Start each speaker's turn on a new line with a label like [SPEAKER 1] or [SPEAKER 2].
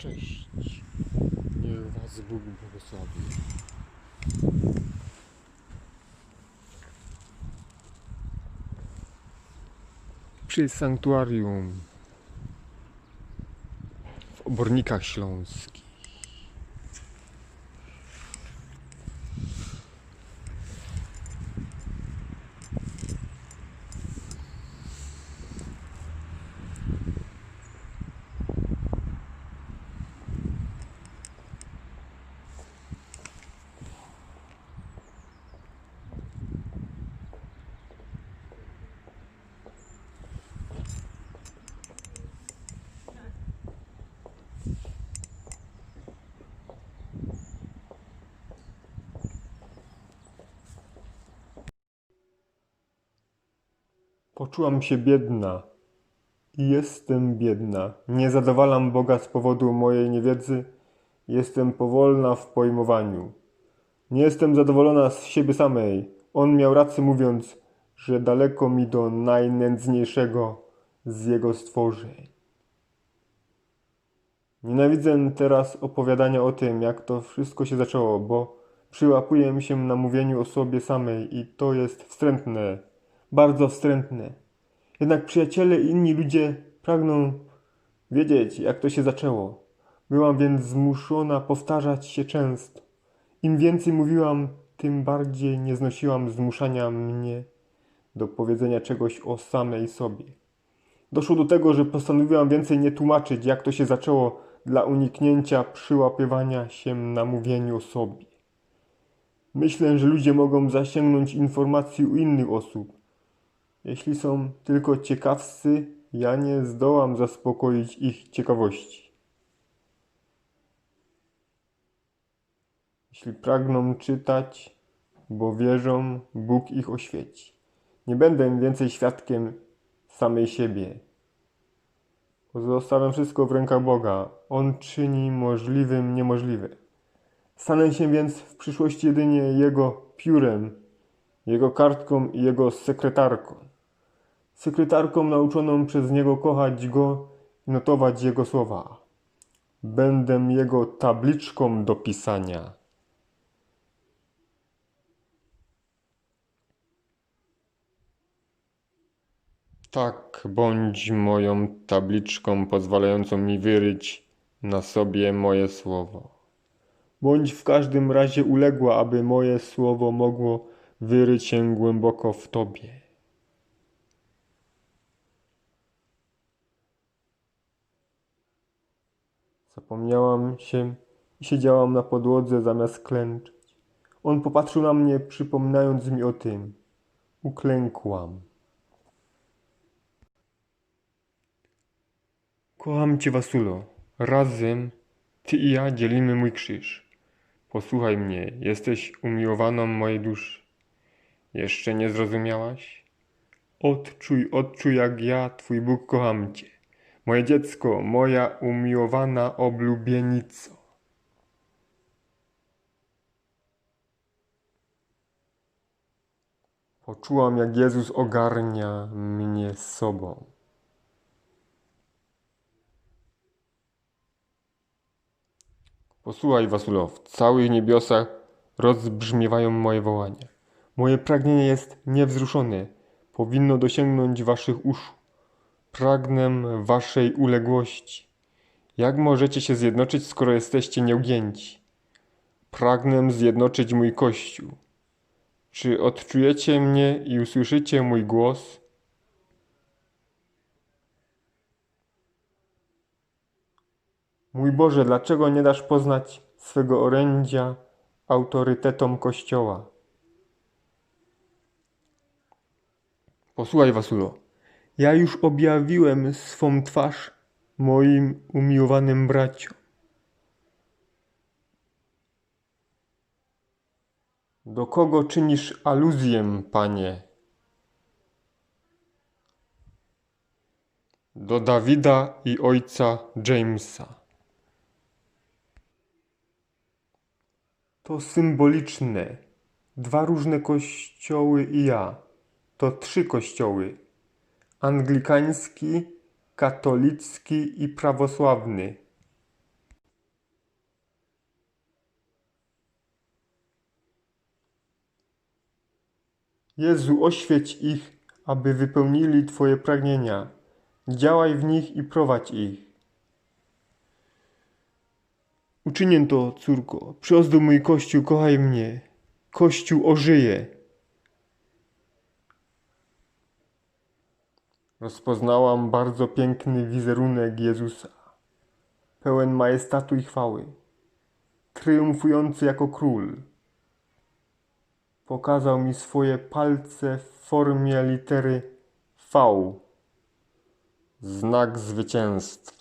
[SPEAKER 1] Cześć. Niech Was Bóg błogosławi. Przy sanktuarium w Obornikach Śląskich. Poczułam się biedna i jestem biedna. Nie zadowalam Boga z powodu mojej niewiedzy. Jestem powolna w pojmowaniu. Nie jestem zadowolona z siebie samej. On miał rację mówiąc, że daleko mi do najnędzniejszego z jego stworzeń. Nienawidzę teraz opowiadania o tym, jak to wszystko się zaczęło, bo przyłapuję się na mówieniu o sobie samej i to jest wstrętne, bardzo wstrętne. Jednak przyjaciele i inni ludzie pragną wiedzieć, jak to się zaczęło. Byłam więc zmuszona powtarzać się często. Im więcej mówiłam, tym bardziej nie znosiłam zmuszania mnie do powiedzenia czegoś o samej sobie. Doszło do tego, że postanowiłam więcej nie tłumaczyć, jak to się zaczęło, dla uniknięcia przyłapywania się na mówieniu o sobie. Myślę, że ludzie mogą zasięgnąć informacji u innych osób. Jeśli są tylko ciekawscy, ja nie zdołam zaspokoić ich ciekawości. Jeśli pragną czytać, bo wierzą, Bóg ich oświeci. Nie będę więcej świadkiem samej siebie. Pozostawiam wszystko w rękach Boga. On czyni możliwym niemożliwe. Stanę się więc w przyszłości jedynie Jego piórem, Jego kartką i Jego sekretarką. Sekretarką nauczoną przez Niego kochać Go i notować Jego słowa. Będę Jego tabliczką do pisania. Tak, bądź moją tabliczką pozwalającą mi wyryć na sobie moje słowo. Bądź w każdym razie uległa, aby moje słowo mogło wyryć się głęboko w Tobie. Zapomniałam się i siedziałam na podłodze zamiast klęczeć. On popatrzył na mnie, przypominając mi o tym. Uklękłam. Kocham Cię, Wasulo. Razem Ty i ja dzielimy mój krzyż. Posłuchaj mnie, jesteś umiłowaną mojej duszy. Jeszcze nie zrozumiałaś? Odczuj, odczuj, jak ja, Twój Bóg, kocham Cię. Moje dziecko, moja umiłowana oblubienico. Poczułam, jak Jezus ogarnia mnie sobą. Posłuchaj, Wasulo, w całych niebiosach rozbrzmiewają moje wołania. Moje pragnienie jest niewzruszone, powinno dosięgnąć waszych uszu. Pragnę waszej uległości. Jak możecie się zjednoczyć, skoro jesteście nieugięci? Pragnę zjednoczyć mój Kościół. Czy odczujecie mnie i usłyszycie mój głos? Mój Boże, dlaczego nie dasz poznać swego orędzia autorytetom Kościoła? Posłuchaj, Wasulo. Ja już objawiłem swą twarz moim umiłowanym braciom. Do kogo czynisz aluzję, panie? Do Dawida i ojca Jamesa. To symboliczne. Dwa różne kościoły i ja. To trzy kościoły anglikański, katolicki i prawosławny. Jezu, oświeć ich, aby wypełnili Twoje pragnienia. Działaj w nich i prowadź ich. Uczynię to, córko. Przyozdób mój Kościół, kochaj mnie. Kościół ożyje. Rozpoznałam bardzo piękny wizerunek Jezusa, pełen majestatu i chwały, triumfujący jako król. Pokazał mi swoje palce w formie litery V. Znak zwycięstwa.